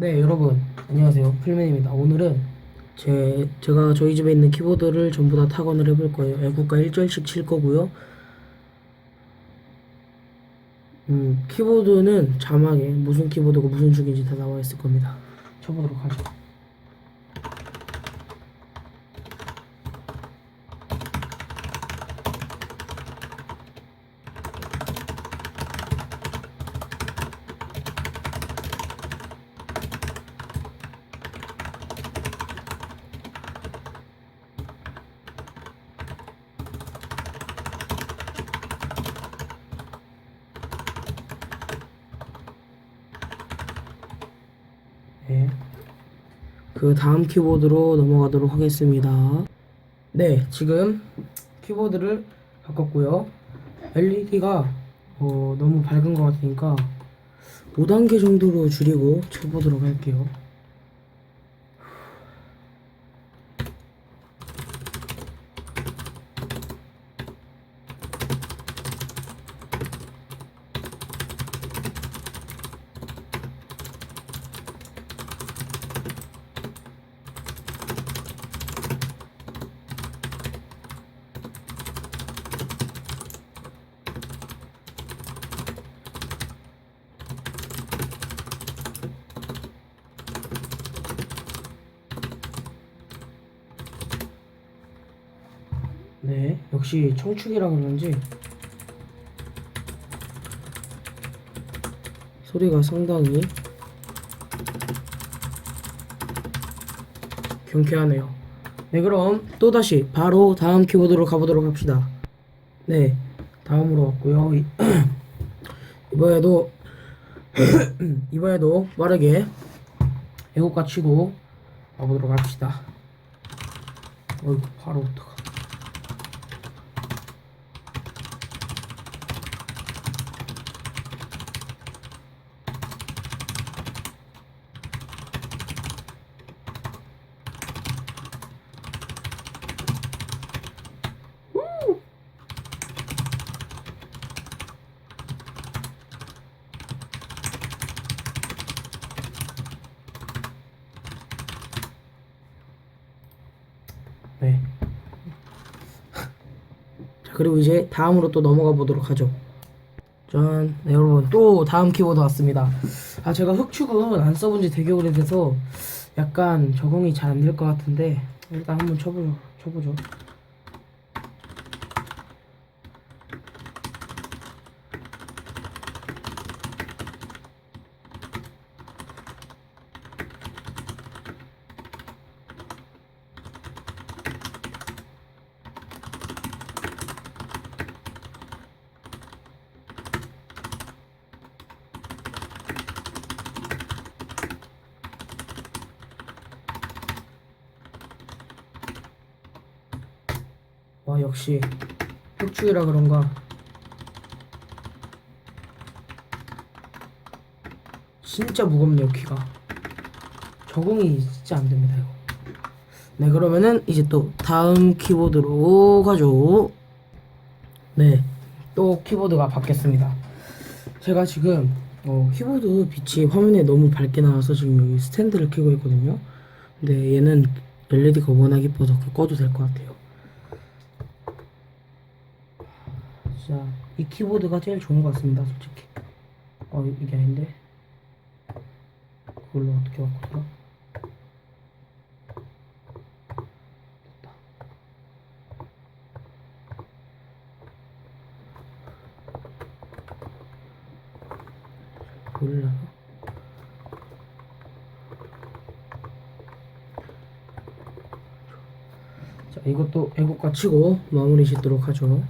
네 여러분. 안녕하세요. 필맨입니다. 오늘은 제, 제가 저희 집에 있는 키보드를 전부 다 타건을 해볼 거예요. 애국가 1절씩 칠 거고요. 음 키보드는 자막에 무슨 키보드고 무슨 축인지 다 나와 있을 겁니다. 쳐보도록 하죠 네. 그 다음 키보드로 넘어가도록 하겠습니다. 네, 지금 키보드를 바꿨고요. LED가 어, 너무 밝은 것 같으니까 5단계 정도로 줄이고 쳐보도록 할게요. 네, 역시 청축이라 그런지 소리가 상당히 경쾌하네요. 네, 그럼 또다시 바로 다음 키보드로 가보도록 합시다. 네, 다음으로 왔고요. 이- 이번에도 이번에도 빠르게 애국가 치고 가보도록 합시다. 어이구, 바로 어떡하. 네. 자, 그리고 이제 다음으로 또 넘어가 보도록 하죠. 짠. 네, 여러분. 또 다음 키보드 왔습니다. 아, 제가 흑축은 안 써본 지 되게 오래돼서 약간 적응이 잘 안 될 것 같은데, 일단 한번 쳐보죠. 쳐보죠. 와, 역시 흑축이라 그런가. 진짜 무겁네요, 귀가. 적응이 진짜 안 됩니다, 이거. 네, 그러면은 이제 또 다음 키보드로 가죠. 네, 또 키보드가 바뀌었습니다. 제가 지금 어, 키보드 빛이 화면에 너무 밝게 나와서 지금 여기 스탠드를 켜고 있거든요. 근데 얘는 LED가 워낙 이뻐서 꺼도 될 것 같아요. 진짜 이 키보드가 제일 좋은 것 같습니다, 솔직히. 어, 이게 아닌데. 그걸로 어떻게. 몰라. 자, 이것도 애국가 치고 마무리 짓도록 하죠.